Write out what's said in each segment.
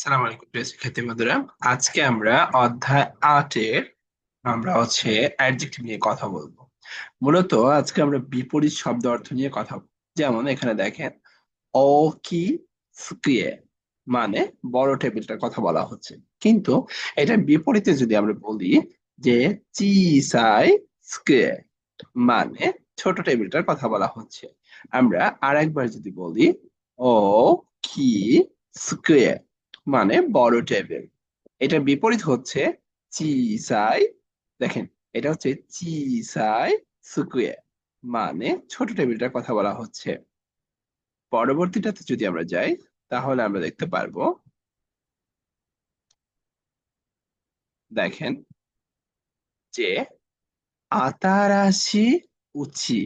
সালাম আলাইকুম প্রিয় শিক্ষার্থী বন্ধুরা। আজকে আমরা অধ্যায় আটের আমরা হচ্ছে অ্যাডজেক্টিভ নিয়ে কথা বলব। মূলত আজকে আমরা বিপরীত শব্দ অর্থ নিয়ে কথা বলব। যেমন এখানে দেখেন অ কি স্ক্রিয়ে মানে বড় টেবিলটার কথা বলা হচ্ছে। কিন্তু এটা বিপরীতে যদি আমরা বলি যে চিসাই স্ক্রিয়ে মানে ছোট টেবিলটার কথা বলা হচ্ছে। আমরা আরেকবার যদি বলি ও কি স্ক্রিয়ে মানে বড় টেবিল। এটা বিপরীত হচ্ছে চিসাই দেখেন, এটা হচ্ছে চিসাই সুকুয়ে মানে ছোট টেবিলটার কথা বলা হচ্ছে। পরবর্তীটাতে যদি আমরা যাই, তাহলে আমরা দেখতে পারব, দেখেন, যে আতারাশি উচি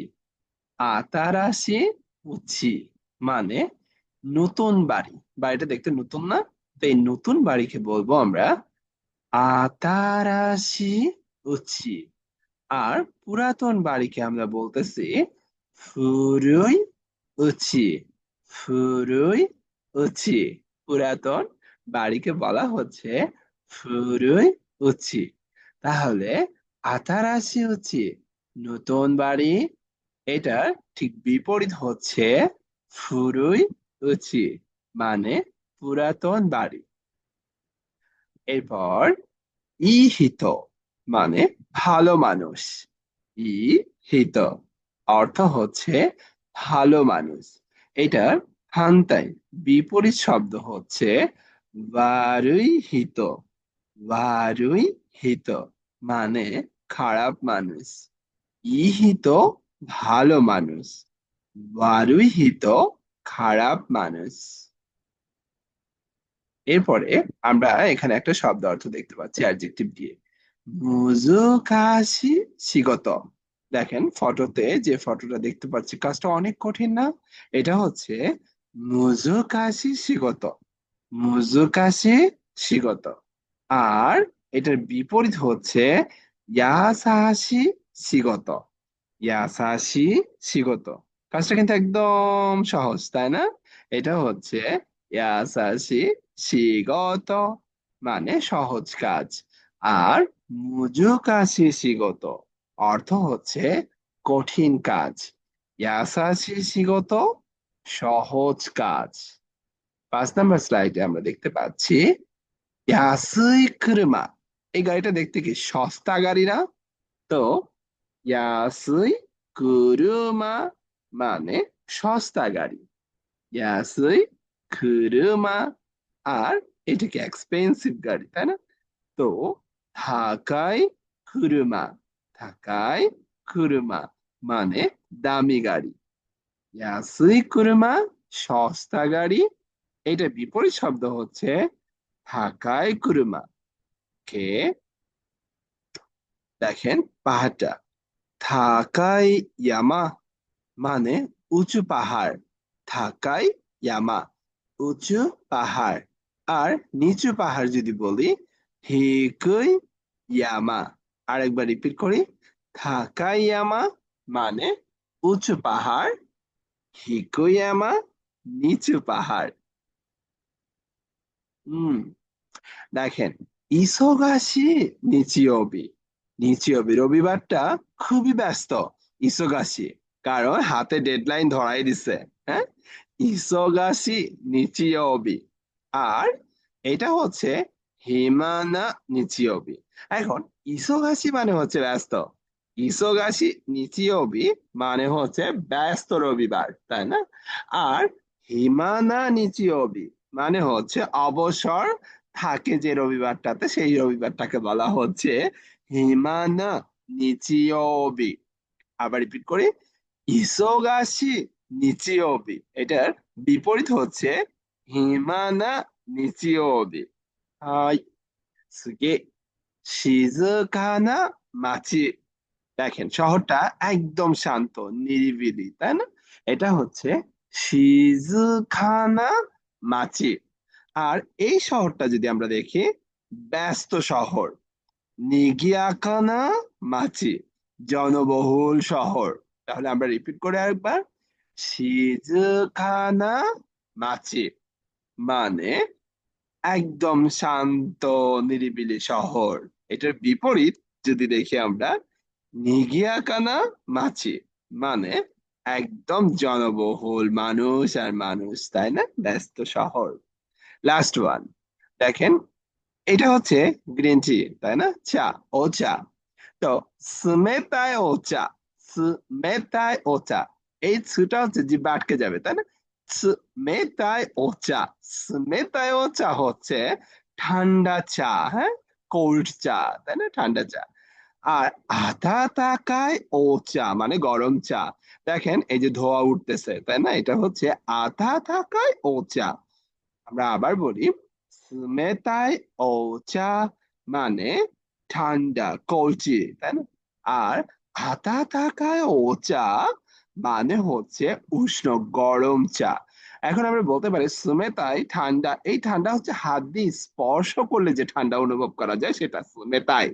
আতারাশি উচি মানে নতুন বাড়ি। বাড়িটা দেখতে নতুন না? তো এই নতুন বাড়িকে বলব আমরা, আতারাশি উচি। আর পুরাতন বাড়িকে আমরা বলতেছি ফুরুই উচি। ফুরুই উচি, পুরাতন বাড়িকে বলা হচ্ছে ফুরুই উচি। তাহলে আতারাশি উচি, নতুন বাড়ি এটার ঠিক বিপরীত হচ্ছে ফুরুই উচি মানে পুরাতন বাড়ি। এরপর, ইহিত মানে ভালো মানুষ। ই হিত অর্থ হচ্ছে ভালো মানুষ। এটার হান্তাই বিপরীত শব্দ হচ্ছে বারুই হিত বারুই হিত মানে খারাপ মানুষ। ইহিত ভালো মানুষ। বারুই হিত খারাপ মানুষ। এরপরে আমরা এখানে একটা শব্দ অর্থ দেখতে পাচ্ছি অ্যাডজেক্টিভ দিয়ে। মুজুকাশি শিগত। দেখেন ফটোতে যে ফটোটা দেখতে পাচ্ছি, কাজটা অনেক কঠিন না? এটা হচ্ছে মুজুকাশি শিগত। মুজুকাশি শিগত। আর এটার বিপরীত হচ্ছে ইয়াসাশি শিগত। ইয়াসাশি শিগত। কাজটা কিন্তু একদম সহজ, তাই না? এটা হচ্ছে ইয়াসাশি শিগত মানে সহজ কাজ। আর মুজুকাশি শিগত, অর্থ হচ্ছে কঠিন কাজ। ইয়াসাশি শিগত, সহজ কাজ। পাঁচ নাম্বার স্লাইডে আমরা দেখতে পাচ্ছি, ইয়াসুই কুরমা এই গাড়িটা দেখতে কি সস্তা গাড়ি না? তো ইয়াসুই কুরুমা মানে সস্তা গাড়ি। ইয়াসুই কুরুমা আর এটা কি এক্সপেন্সিভ গাড়ি, তাই না? তো থাকাই কুরুমা থাকাই কুরুমা মানে দামি গাড়ি। ইয়াসুই কুরুমা সস্তা গাড়ি, এটা বিপরীত শব্দ হচ্ছে থাকাই কুরুমা কে দেখেন পাহাড়টা। থাকাই ইয়ামা মানে উঁচু পাহাড়। থাকাই ইয়ামা। উঁচু পাহাড়। আর নিচু পাহাড় যদি বলি, হিকুই ইয়ামা। আরেকবার রিপিট করি, থাকাই ইয়ামা মানে উঁচু পাহাড় হিকুয়ামা নিচু পাহাড়। হুম দেখেন ইসোগাসি নিচিওবি নিচিওবি রবিবারটা খুবই ব্যস্ত ইসোগাসি কারণ হাতে ডেডলাইন ধরাই দিছে হ্যাঁ? ইসোগাসি নিচিওবি আর এটা হচ্ছে হিমানা নিচিওবি এখন, ইসোগাসি মানে হচ্ছে ব্যস্ত। ইসোগাসি নিচিওবি মানে হচ্ছে ব্যস্ত রবিবার, তাই না? আর হিমানা নিচিওবি মানে হচ্ছে অবসর থাকে যে রবিবারটাতে, সেই রবিবারটাকে বলা হচ্ছে হিমানা নিচিওবি আবার রিপিট করি। ইসোগাসি নিচিওবি। এটার বিপরীত হচ্ছে হিমানা নিচিওবি। হাই সুগে শিজুকানা মাচি। দেখেন, শহরটা একদম শান্ত, নিরিবিলি, তাই না? এটা হচ্ছে শিজুখানা মাচি। আর এই শহরটা যদি আমরা দেখি, ব্যস্ত শহর, নিগিয়াকানা মাচি, জনবহুল শহর। তাহলে আমরা রিপিট করে আরেকবার। শিজুখানা মাচি মানে একদম শান্ত নিরিবিলি শহর এটার বিপরীত যদি দেখি আমরা, নিগিয়াকানা মাছি। মানে একদম জনবহুল মানুষ আর মানুষ, তাই না? ব্যস্ত শহর। লাস্ট ওয়ান দেখেন, এটা হচ্ছে গ্রিন টি তাই না? চা, ও চা। তো, স্মেতায় ও চা। স্মেতায় ও চা। এই সুটা হচ্ছে জিব্বা আটকে যাবে, তাই না? স্মেতায় ও চা ও চা হচ্ছে ঠান্ডা চা হ্যাঁ? কোল্ড চা, তাই না? ঠান্ডা চা। আর আধা তাকায় ও চা মানে গরম চা। দেখেন, এই যে ধোয়া উঠতেছে, তাই না? এটা হচ্ছে আধা তাকায় ও চা আমরা আবার বলি, স্মেতায় ও চা মানে ঠান্ডা কলচি তাই না? আর আধা তাকায় ও চা মানে হচ্ছে উষ্ণ গরম চা। এখন আমরা বলতে পারি সুমেতাই ঠান্ডা, এই ঠান্ডা হচ্ছে হাত দিয়ে স্পর্শ করলে যে ঠান্ডা অনুভব করা যায় সেটা সুমেতাই।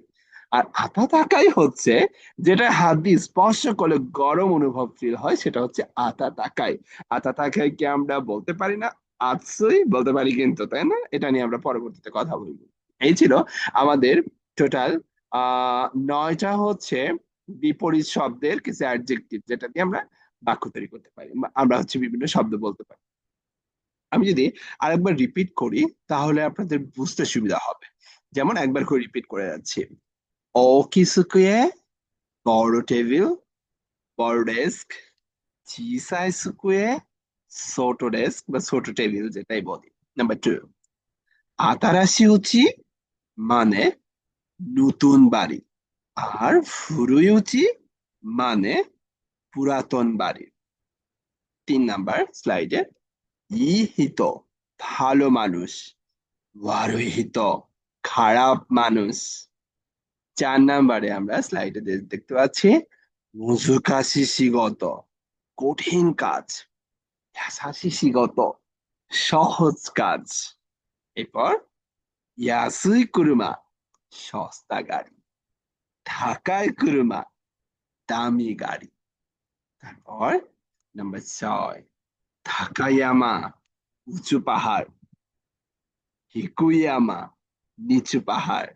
আর আতা তাকাই হচ্ছে যেটা হাত দিয়ে স্পর্শ করলে গরম অনুভব ফিল হয় সেটা হচ্ছে আতা তাকাই আতা তাকাই কি আমরা বলতে পারি না আতসই, বলতে পারি কিন্তু তাই না? এটা নিয়ে আমরা পরবর্তীতে কথা বলব। এই ছিল আমাদের টোটাল আহ, নয়টা হচ্ছে বিপরীত শব্দের কিছু অ্যাডজেক্টিভ যেটা দিয়ে আমরা বাক্য তৈরি করতে পারি। আমরা হচ্ছে বিভিন্ন শব্দ বলতে পারি। আমি যদি আরেকবার রিপিট করি, তাহলে আপনাদের বুঝতে সুবিধা হবে। যেমন একবার করে রিপিট করে যাচ্ছি। ও অকিসুকুয়ে বড় টেবিল, বড় ডেস্ক চিসাই সুকুয়ে ছোট ডেস্ক বা ছোট টেবিল যেটাই বলি। নাম্বার টু আতারাশি উচি মানে নতুন বাড়ি। আর ফুরুইউচি মানে পুরাতন বাড়ি। তিন নাম্বার স্লাইডে ইহিত, ভালো মানুষ, ওয়ারুহিত, খারাপ মানুষ। চার নাম্বারে আমরা স্লাইডে দেখতে পাচ্ছি মুজুকাশি শিগত কঠিন কাজ শিগত সহজ কাজ। এরপর, ইয়াসুই কুরুমা, সস্তা গাড়ি। ঢাকায় কুরুমা দামি গাড়ি তারপর নাম্বার ছয় ঢাকায়ামা উঁচু পাহাড় হিকুয়ামা নিচু পাহাড়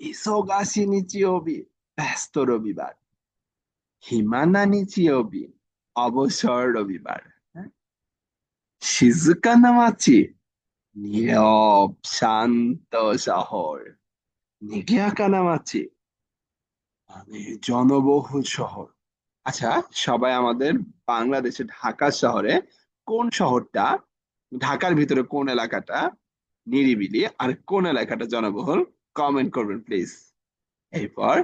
ইসোগাসি নিচিওবি ব্যস্ত রবিবার হিমানা নিচিওবি অবসর রবিবার শিজুকানা মাছি নীরব শান্ত শহর নিগিয়াকানা মানে জনবহুল শহর। আচ্ছা সবাই আমাদের বাংলাদেশে ঢাকা শহরে কোন শহরটা, ঢাকার ভিতরে কোন এলাকাটা নিরিবিলি আর কোন এলাকাটা জনবহুল কমেন্ট করবেন প্লিজ এরপর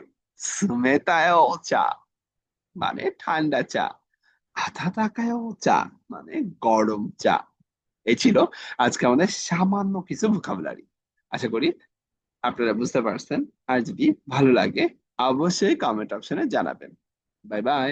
সুমেতায় চা মানে ঠান্ডা চা। আধা টাকায় চা মানে গরম চা। এই ছিল আজকে আমাদের সামান্য কিছু ভোকাবুলারি আশা করি আপনারা বুঝতে পারছেন। আর যদি ভালো লাগে অবশ্যই কমেন্ট অপশনে জানাবেন। Bye bye